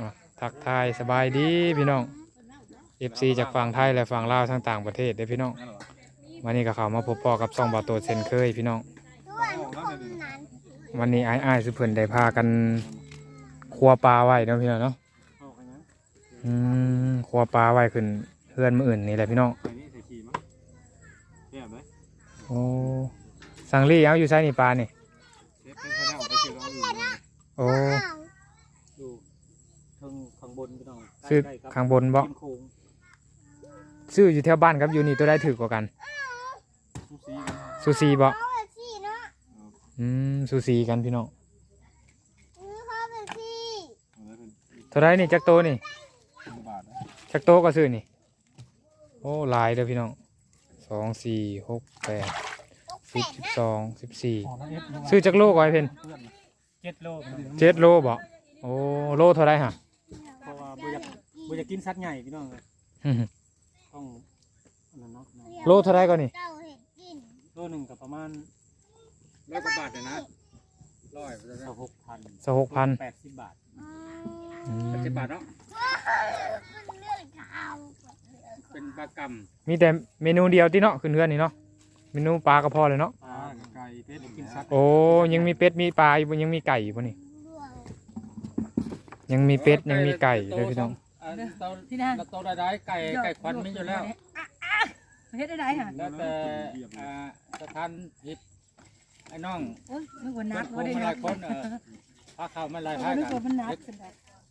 อะทักทายสบายดีพี่น้อง FC จากฝั่งไทยและฝั่งลาวทั้งต่างประเทศเด้อพี่น้องวันนี้ก็เข้ามาพบปอกับซ่องบาโตเซนเคยพี่น้องวันนี้ไอ้ไอ้ายๆสุเพิ่นได้พากันครัวปลาไว้เนาะพี่น้องเนาะอืมครัวปลาไว้ขึ้นเพื่อนมืออื่นนี่แหละพี่น้องใส่นี่ใส่ขี่มั้งเรียบไหมโอ้สังลี่เอาอยู่ใช้นี่ปลานี่เรียบเป็นข้าวไปซื้อเอาอยู่เลยโอ้ดูทางข้าง บนพี่น้องซื้อใกล้ๆกับข้างบนบ่ริมโค้งซื้ออยู่แถวบ้านครับอยู่นี่ตัวได้ถือกว่ากันซูซีกันซูซีบ่เขาเป็นสี่เนาะอืมซูซีกันพี่น้องอือเขาเป็นสี่เอาไว้เป็นเท่าไรนี่จักโตนี่สิบบาทนะจักโตก็ซื้อนี่ โอ้หลายเด้อพี่น้องสองสี่หกแปดสิบสิบสองสิบสี่ของน้าเอฟนะซื้อจักโลก่อนเพิ่นเพื่อนเจ็ดโลพี่น้องเจ็ดโลบ่โอ้โลเท่าไรฮะเพราะว่า บ่อยากบ่อยากกินสัตว์ใหญ่พี่น้องอื้อหือต้องอันนั้นเนาะโลเท่าไรก่อนนี่เจ้าเห็ดกินโลหนึ่งกับประมาณร้อยกว่าบาทเลยนะร้อยไปแล้วสนะหกพันสหกพันแปดสิบบาทอืมอืมสิบบาทเนาะมันเลือดขาวเป็นปลากรรมมีแต่เมนูเดียวที่เนาะขึ้นเฮือนนี่เนาะเมนูปลาก็พอเลยเนาะปลาไก่เป็ดกินสัตว์โอ้ยังมีเป็ดมีปลาอยู่บ่ยังมีไก่อยู่บ่นี่ร่วง ยังมีเป็ดยังมีไก่เลยพี่น้องเตาที่นั่น เตาได้ไก่ไก่ควันมีอยู่แล้วเฮ็ดได้ไดค่ะแล้วแต่อ่าสถานผิดไอ้น้องโอ้ยนึกว่าคนักนบ่ได้มาหนัลากยคนเออพาเข้ามาหลายเอพาอนึกกัว่ามันนักนขึ้นได้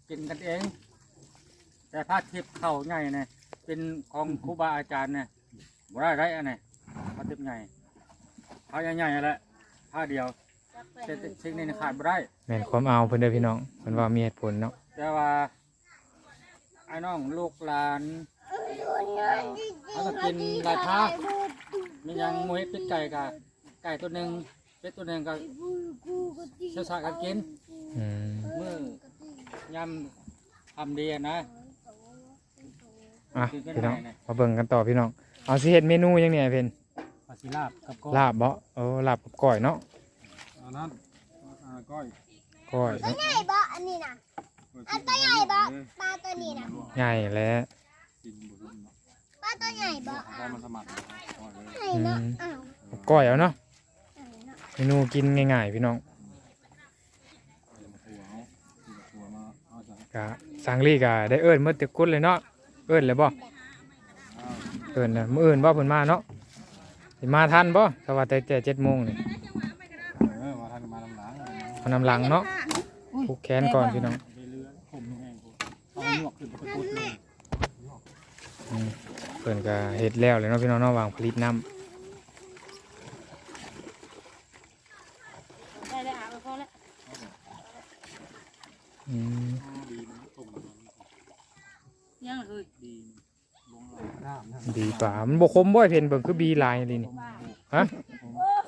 กินกันเอง แต่ผ้าทิพย์เข่าใหญ่เนี่ยเป็นของครูบาอาจารย์เนี่ยบ่ได้ไรอันนี้ผ้าทิพย์ใหญ่ผ้าใหญ่ๆนั่นแหละผ้าเดียว แต่แต่สิ่งนี้ขาดบ่ได้ แม่นความเอาเพิ่นเด้อพี่น้องเพิ่นว่ามีเหตุผลเนาะแต่ว่าไอ้น้องลูกหลานเขาก็กินหลายผ้ามียังมวยเป็ดไก่กับไก่ตัวหนึ่งเป็ดตัวหนึ่งก็เสียสละกันกินอืมมื้อยำทำดีอะนะอะพี่น้องมาเบิ่งกันต่อพี่น้องเอาสิเฮ็ดเมนูหยังเนี่ยไอ้เพิ่นปลาซิลาบกับก้ลาบบ่เออลาบกับก้อยเนาะ อันนั้นอ่าก้อยก้อยเนาะใหญ่บ่อันนี้นะอันตัวใหญ่บ่ปลาตัวนี้นะใหญ่แล้วกินบุญเนาะปลาตัวใหญ่บ่พอมันสมัครก้อยเลยใหญ่เนาะอ้าวกับก้อยเอาเนาะใหญ่เนาะเมนูกินง่ายๆพี่น้องเอามาขัวเอาขัวมาเอาจ้ะกะสังลี่กะได้เอิ้นหมดแต่กุดเลยเนาะเอิ้นเลยบ่เอิ้นน่ะมื้ออื่นบ่เพิ่นมาเนาะสิมาทันบ่ถ้าว่าแต่แต่7:00นนี่เออมาทานมาลำหลัง เอา นำหลังเนาะผูกแขนก่อนพี่น้องเรือผมแห้งๆเอาหมวกขึ้นไปกุดเลยอืมเพิ่นก็เฮ็ดแล้วเลยเนาะพี่น้องเนาะวางผลิตน้ำได้ได้อาบพอแล้วอืมดีมันต้มมันยังเอ้ยดีลงน้ำนะบีปลามันบ่คมบ่ไอ้เพิ่นเบิ่งคือบีลายนี่นี่ฮะ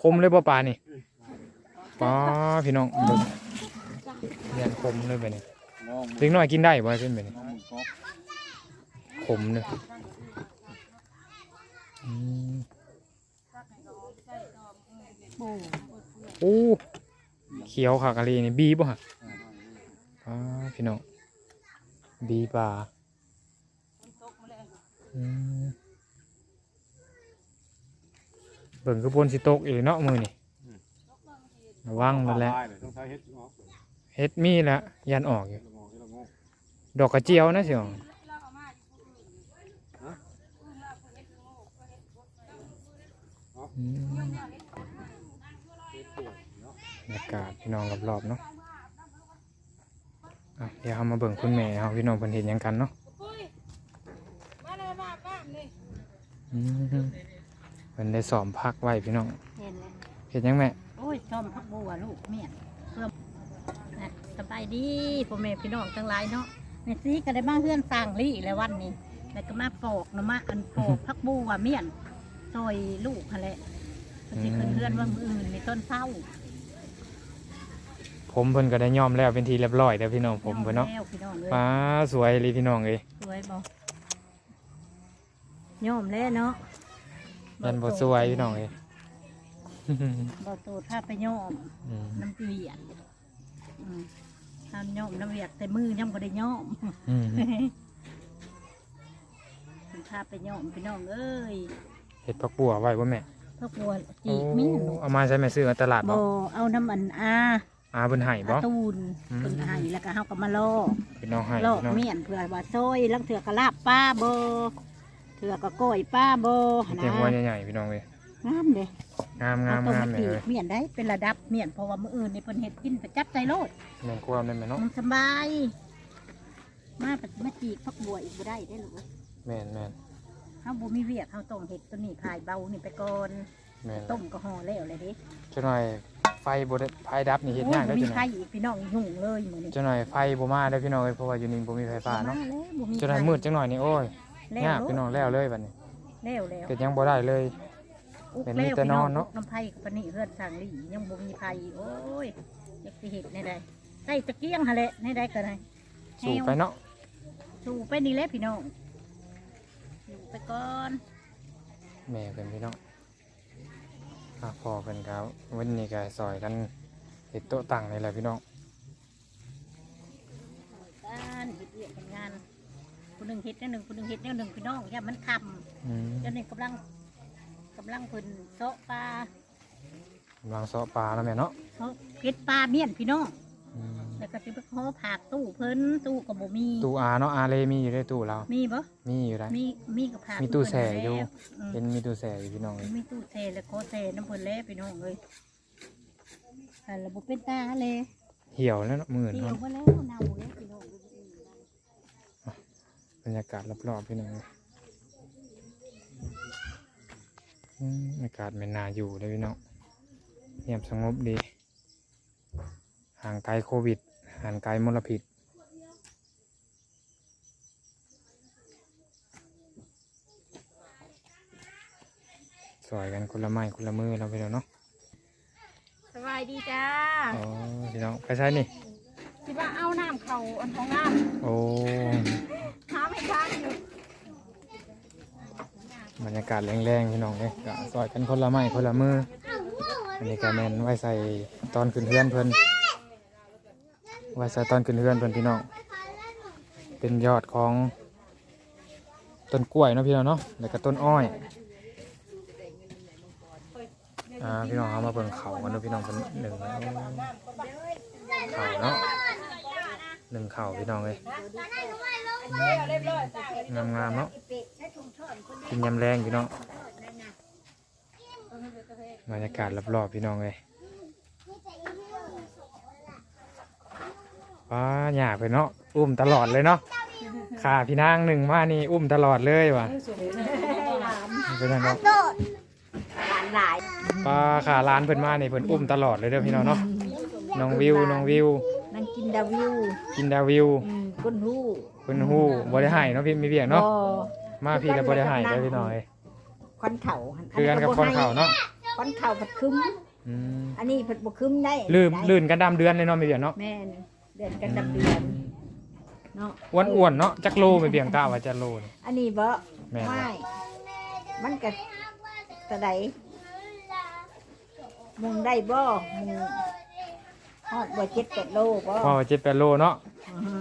คมเลยบ่ปลานี่ ปลาพี่น้องเบิ่งเรียนคมเลยไปนี่ลองเล็กน้อยกินได้บ่ไอ้เพิ่นไปนี่ลองหมึกก๊อกขมเลยอืมโอ้โอ้เขียวขากะลีนี่บีบ่ฮะปลาพี่น้องบีปลาอืมเบิ่งคือปนสิตกอีกเนาะมือนี่ ระวังนั่นแหละได้เลยต้องใช้เฮ็ดออกเฮ็ดมีแล้วยันออกอยู่ละงอกละงอกดอกกระเจียวนะสิอ๋ออืมบรรยากาศพี่น้องรอบๆเนาะอะเดี๋ยวเรามาเบิ่งคุณแม่เฮาพี่น้องเพิ่นเห็นหยังกันเนาะมาเลยมาป้านี่อืมเพิ่นได้สอมพักไว้พี่น้องเห็นแล้วเฮ็ดหยังแม่โอ้ ยชอมพักบัวลูกเมียนเพิ่มนะสบายดีพ่อแม่พี่น้องทั้งหลายเนาะแม่ซีก็ได้มาเฮือนสร้างลี่แล้ววันนี้ แล้วก็มาปอกเนาะมาอันปอกพักบัวเมียนซอยลูกหั่นแหละก็สิขึ้นเฮือนว่ามื้ออื่นในต้นเศร้าผมเพิ่นก็ได้ยอมแล้วเป็นทีเรียบร้อยแล้วพี่น้องผมเพิ่นเนาะแล้วพี่น้องเลยฟ้าสวยเลยพี่น้องเอ้ยสวยบ่ยอมแล้วเนาะยันบ่สวยพี่น้องเอ้ย บ่ตูดพาไปยอมอืมน้ำเกลียดอืมทำย่อมน้ำเวียกแต่มือย่อมก็ได้ย่อมอืมคุณพาไปย่อมพี่น้องเอ้ยเห็ดผักบัวไว้บ่แม่พวกบัวจีกมีลูกเอามาใช้แม่ซื้อเอาตลาดบ่บ่เอาน้ำอันอาอาเพิ่นให้บ่อาตูนอืมเพิ่นให้แล้วก็เฮาก็มาลอกพี่น้องให้ลอกพี่น้องเมียนเพื่อว่าซอยลังเถื่อก็ลาบป้าบ่เถื่อก็ก้อยป้าบ่เตรียมนะหัวใหญ่ๆพี่น้องเว้ยงามเด้ งามงามเอต้งามไปแม่จีเอ้กยเมียนได้เป็นระดับเมียนเพราะว่ามื้ออื่นนี่เพิ่นเฮ็ดกินประจับใจโลดแม่นความได้แม่เนาะมันสบาย มาปฏิมาจีกพักบัวอีกบ่ได้ได้หรือแม่นแม่นเฮาบ่มีเวียกเฮาต้องเฮ็ดตัวนี้ขายเบานี่ไปก่อนแม่นต้มก็ห่อแล้วเลยเด้จักหน่อยไฟบ่ได้ไฟดับนี่เฮ็ดยากโอ้ได้บ่มีจังใครได๋อีกพี่น้องยุ่งเลยมื้อนี้จักหน่อยไฟบ่มาได้อพี่น้องเอ้ยเพราะว่าอยู่นี่บ่มีไฟฟ้าเนาะมแล้วบ่มีจักหน่อยมืดจักหน่อยนี่โอ้ยแล้วยากพี่น้องแล้วเลยบัดนี้แล้วแล้วเฮ็ดหยังบ่ได้เลย อุกเป็นแล้วมีแต่พี่นอนเนาะอุกน้ำไผกับปานนี้เฮือนสร้างหลียังบ่มีไผโอ้ยอยากสิเฮ็ดแน่ใดใส่ตะเกียงหั่นแหละแน่ใดก็ได้สู่ไปเนาะสู่ไปนี่แหละพี่น้องอยู่ไปก่อนแม่เพิ่นพี่น้องอะพ่อเพิ่นก็วันนี้ก็ซอยกันเฮ็ดโต๊ะตั้งนี่แหละพี่น้องการเฮ็ดเวียกเฮ็ดงานผู้หนึงเฮ็ดแนวหนึงผู้หนึงเฮ็ดแนวหนึงพี่น้องอย่ามันคำอืม เดี๋ยวนี้กำลัง กำลังเพิ่นเซาะปลากำลังเสาะปลาแล้วแม่เนาะเซาะเก็ดปลาเมี่ยนพี่น้องอืมแล้วก็สิไปขอผักตู้เพิ่นตู้ก็บ่มีตู้อาเนาะอาเลมีอยู่ในตู้เรา มีบ่มีอยู่ได้ มีมีกับผักมีตู้แช่อยู่อืมเป็นมีตู้แช่อยู่พี่น้องเลยมีตู้แช่แล้วขอแช่น้ำเพิ่นแล้วพี่น้องเอ้ยอันละบ่เป็นตาเลยเหี่ยวแล้วเนาะมื่นเหี่ยเนาะวมาแล้วเน่าแล้วพี่น้องเอ้ย บรรยากาศรอบๆพี่น้องเลย อืมอากาศไม่น่าอยู่เลยพี่น้องเงียบสงบดี ห่างไกลโควิด ห่างไกลมลพิษสวยกันคนละไม้คนละมือเราไปแล้วเนาะสบายดีจ้าอ๋อพี่น้องไปใช้นี่คิดว่าเอาน้ำเขาอันของน้โอ้ำท้าไม่ทานอยู่บ รรยากาศแรงๆพี่น้องเลยก็สอยกันคนละไม้คนละมืออันนี้ก็แมนไว้ใส่ตอนขึ้นเฮือนเพิ่นไว้ใส่ตอนขึ้นเฮือนเพิ่นพี่น้องเป็นยอดของต้นกล้วยเนาะพี่น้องเนาะแล้วก็ต้นอ้อยอ่าพี่น้องเอามาเบิ่งเขากันเนาะพี่น้องเพิ่นหนึ่งเขาเนาะหนึ่งเข่าพี่น้องเลยงามๆเนาะ กินยำแรงพี่น้องบรรยากาศรอบๆพี่น้องเลยว้าหยาไปเนาะอุ้มตลอดเลยเนาะขาพี่นางหนึ่งมานี่อุ้มตลอดเลยว่ะเป็นไงบ้างโดดหลานหลายปลาขาล้านเพิ่นมานี่เพิ่นอุ้มตลอดเลยเด้อพี่น้องเนาะน้องวิวน้องวิวนั่งกินดาวิว กินดาวิวอืมก้นหู้เพิ่นฮู้บ่ได้ให้เนาะพี่มีเบียงเนาะบ่ มาพี่แล้วบ่ได้ให้เด้อพี่น้องเอ้ยควันเข่าหั่คือกันกับคนเขาเนาะควันเข่าผัดคึ้ม อืมอันนี้ผัดบ่คึ้มได้ลืมได้ลื่นกันดำเดือนเลยเนาะมีเบียงเนาะแม่นเดือนกันดับเดือนเนาะอ้วนๆเนาะจักโลมีเบียงกล้าว่าจะโลนี่อันนี้บ่แม่นบ่ไม่มันก็ตะไดมุงได้บ่มุงฮอดบ่เจ็ดแปดโลบ่พอเจ็ดแปดโลเนาะอ่า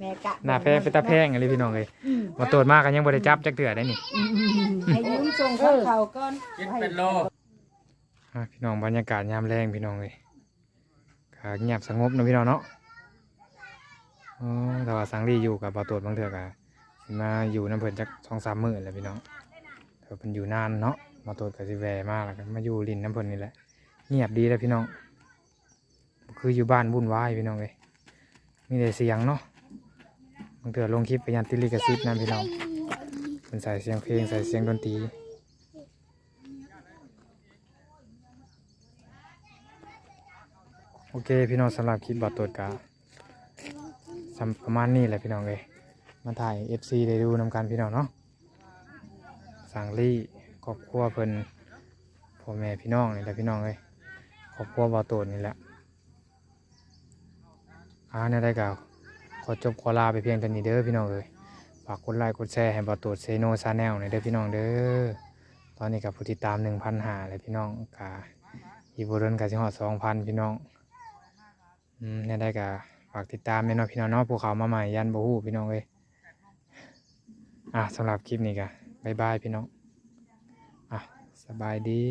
แม่กะหน้าแพงเป็นตาแพงอะไรพี่น้องเลยอืมมาตรวจมากกันยังบ่ได้จับจักเถื่อได้นี่อืมอืมอืมให้ยืมส่งข้าวเขาก่อนกินเป็นโลอะพี่น้องบรรยากาศยามแรงพี่น้องเลยก็เงียบสงบเนาะพี่น้องเนาะอ๋อแต่ว่าสังรีอยู่กับบ่ตรวจบางเถื่อกะสิมาอยู่น้ำเพิ่นจักสองสามมื้อแหละพี่น้องแต่ว่าเพิ่นอยู่นานเนาะมาตรวจก็สิแวมากแล้วก็มาอยู่ลินน้ำเพิ่นนี่แหละเงียบดีเลยพี่น้องบ่คืออยู่บ้านวุ่นวายพี่น้องเลยมีแต่เสียงเนาะ บางเถื่อลงคลิปไปยันติลิกซิปนะพี่น้องเป็นใส่เสียงเพลงใส่เสียงดนตรีโอเคพี่น้องสำหรับคลิปบัตรตรวจกาสำประมาณนี้แหละพี่น้องเลยมาถ่าย FC ได้ดูนำกันพี่น้องเนาะสังลี่ครอบครัวเพิ่นพ่อแม่พี่น้องนี่แหละพี่น้องเลยครอบครัวบัตรตรวจนี่แหละอ่าในได้กล่าว อจบขอลาไปเพียงเท่านี้เด้อพี่น้องเลยฝากกดไลค์กดแชร์ให้บอตูดเซโนซาแนลหน่อยเด้อพี่น้องเด้อตอนนี้กับผู้ติดตามหนึ่งพันหาเลยพี่น้องกาอีโบเรนกับสิงหอสองพันพี่น้องอืมเนี่ยได้กะฝากติดตามแน่เนาะพี่น้องเนาะภูเขามาใหม่ยันบ่ฮู้พี่น้องเอ้ยอะสำหรับคลิปนี้ก็บ๊ายบายพี่น้องอะสบายดี